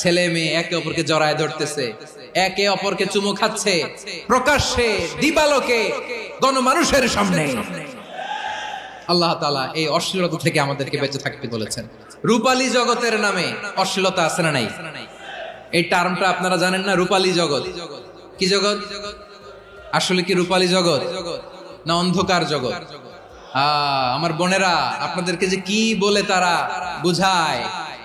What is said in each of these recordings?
ছেলে মেয়ে একে অপরকে জড়ায় ধরতেছে, একে অপরকে চুমু খাচ্ছে। প্রকাশ্যে দিবালোকে গণমানুষের সামনে। আল্লাহ তালা এই অশ্লীলতা থেকে আমাদেরকে বেঁচে থাকতে বলেছেন। রূপালী জগতের নামে অশ্লীলতা আছে না নাই? এই টার্মটা আপনারা জানেন না, রূপালী জগৎ। কি জগৎ? আসলে কি রূপালী জগৎ? না অন্ধকার জগৎ? আমার বোনেরা, আপনাদেরকে যে কি বলে তারা বুঝায়।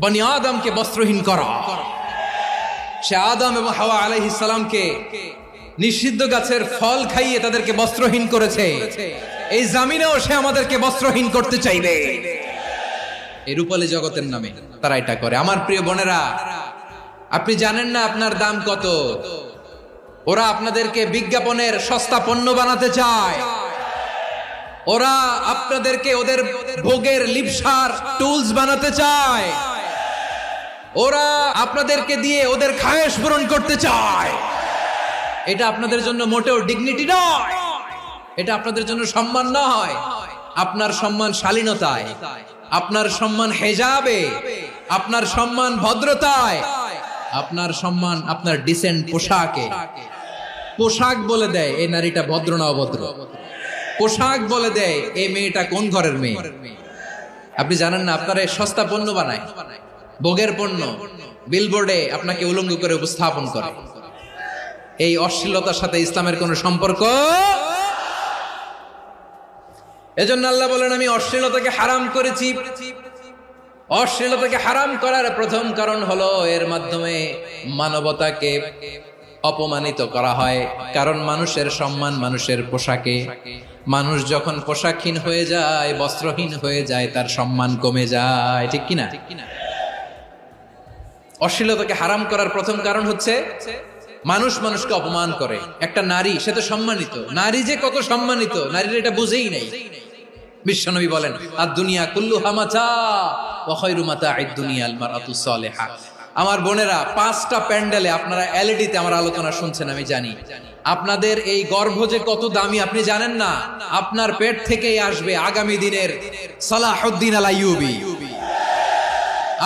বনি আদমকে বস্ত্রহীন করা। সে আদম এবং হাওয়া আলাইহিস সালামকে নিষিদ্ধ গাছের ফল খাইয়ে তাদেরকে বস্ত্রহীন করেছে। এই জামিনেও সে আমাদেরকে বস্ত্রহীন করতে চাইবে। এই রূপালী জগতের নামে তারা এটা করে। আমার প্রিয় বোনেরা, আপনি জানেন না আপনার দাম কত? ওরা আপনাদেরকে বিজ্ঞাপনের সস্তা পণ্য বানাতে চায়। ওরা আপনাদেরকে ওদের ভোগের লিপসার টুলস বানাতে চায়। ওরা আপনাদেরকে দিয়ে ওদের খায়েশ পূরণ করতে চায়। এটা আপনাদের জন্য মোটেও ডিগনিটি নয়। এটা আপনাদের জন্য সম্মান নয়। আপনার সম্মান শালীনতায়। আপনার সম্মান হেজাবে। আপনার সম্মান ভদ্রতায়। আপনার সম্মান আপনার ডিসেন্ট পোশাকে। পোশাক বলে দেয়, এই নারীটা ভদ্র না অভদ্র? পোশাক বলে দেয়, এই মেয়েটা কোন ঘরের মেয়ে? আপনি জানেন না, আপনারা সস্তা পণ্য বানায়। ভোগের পণ্য বিলবোর্ডে আপনাকে উলঙ্গ করে উপস্থাপন করে। এই অশ্লীলতার সাথে ইসলামের কোনো সম্পর্ক? এজন্য আল্লাহ বলেন, আমি অশ্লীলতাকে হারাম করেছি। অশ্লীলতাকে হারাম করার প্রথম কারণ হলো এর মাধ্যমে মানবতাকে অপমানিত করা হয়। কারণ মানুষের সম্মান মানুষের পোশাকে। মানুষ যখন পোশাকহীন হয়ে যায়, বস্ত্রহীন হয়ে যায়, তার সম্মান কমে যায়। ঠিক কিনা? অশ্লীলতাকে হারাম করার প্রথম কারণ হচ্ছে মানুষ মানুষকে অপমান করে। একটা নারী, সে তো সম্মানিত। নারী যে কত সম্মানিত, নারীর এটা বুঝেই নাই। বিশ্বনবী বলেন আর দুনিয়া কুল্লু হামাচা আমার বোনেরা, পাঁচটা প্যান্ডেলে আপনারা এলইডিতে আমার আলোচনা শুনছেন, আমি জানি। আপনাদের এই গর্ভ যে কত দামি, আপনি জানেন না? আপনার পেট থেকেই আসবে আগামী দিনের সালাহুদ্দিন আল আইয়ুবী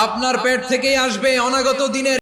আপনার পেট থেকেই আসবে অনাগত দিনের